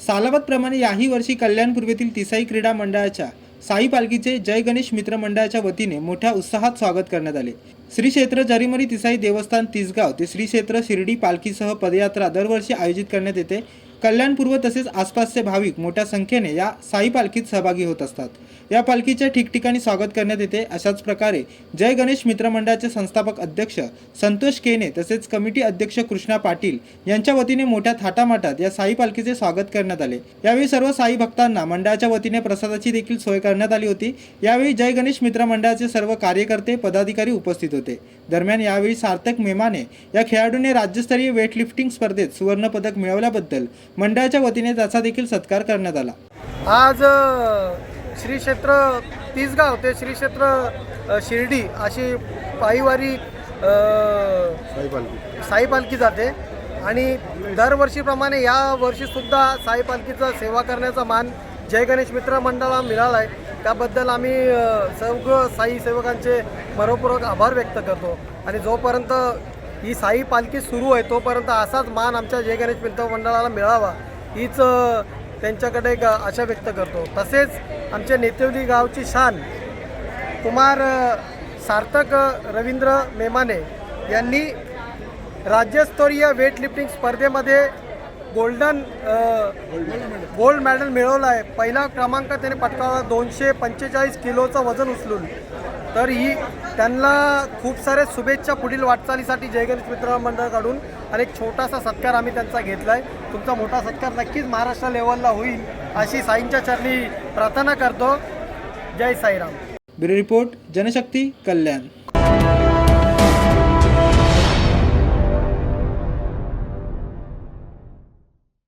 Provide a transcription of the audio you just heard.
सालावतप्रमाणे याही वर्षी कल्याण पूर्वेतील तिसाई क्रीडा मंडळाच्या साई पालखीचे जय गणेश मित्र मंडळाच्या वतीने मोठ्या उत्साहात स्वागत करण्यात आले. श्री क्षेत्र जरीमरी तिसाई देवस्थान तिसगाव ते श्री क्षेत्र शिर्डी पालखीसह पदयात्रा दरवर्षी आयोजित करण्यात येते. कल्याणपूर्व तसेच आसपासचे भाविक मोठ्या संख्येने या साई पालखीत सहभागी होत असतात. या पालखीचे ठिकठिकाणी स्वागत करण्यात येते. अशाच प्रकारे जय गणेश मित्र मंडळाचे संस्थापक अध्यक्ष संतोष केने तसेच कमिटी अध्यक्ष कृष्णा पाटील यांच्या वतीने मोठ्या थाटामाटात या साई पालखीचे स्वागत करण्यात आले. यावेळी सर्व साई भक्तांना मंडळाच्या वतीने प्रसादाची देखील सोय करण्यात आली होती. यावेळी जय गणेश मित्र मंडळाचे सर्व कार्यकर्ते पदाधिकारी उपस्थित होते. दरम्यान यावेळी सार्थक मेमाने या खेळाडूने राज्यस्तरीय वेटलिफ्टिंग स्पर्धेत सुवर्णपदक मिळवल्याबद्दल मंडळाच्या वतीने त्याचा देखील सत्कार करण्यात आला. आज श्री क्षेत्र तिसगाव ते श्री क्षेत्र शिर्डी अशी पायीवारी साई पालखी जाते. आणि दरवर्षीप्रमाणे या वर्षीसुद्धा साई पालखीचा सेवा करण्याचा मान जय गणेश मित्र मंडळाला मिळाला आहे त्याबद्दल आम्ही सर्व साई सेवकांचे मनपूर्वक आभार व्यक्त करतो. आणि जोपर्यंत ही साई पालखी सुरू आहे तोपर्यंत असाच मान आमच्या जय गणेश मित्र मंडळाला मिळावा. हीच त्यांच्याकडे एक आशा व्यक्त करतो. तसेच आमच्या नेतेवली गावची शान कुमार सार्थक रवींद्र मेमाने यांनी राज्यस्तरीय वेटलिफ्टिंग स्पर्धेमध्ये गोल्डन गोल्ड मेडल मिळवलं आहे पहिला क्रमांक त्याने पटकावला दोनशे पंचेचाळीस किलोचं वजन उचलून. तर ही त्यांना खूप साऱ्या शुभेच्छा पुढील वाटचालीसाठी जयगणेश मित्र मंडळाकडून. आणि एक छोटासा सत्कार आम्ही त्यांचा घेतला आहे तुमचा मोठा सत्कार नक्कीच महाराष्ट्र लेवलला होईल अशी साईंच्या चरणी प्रार्थना करतो. जय Sairam. Bureau report Janshakti Kalyan.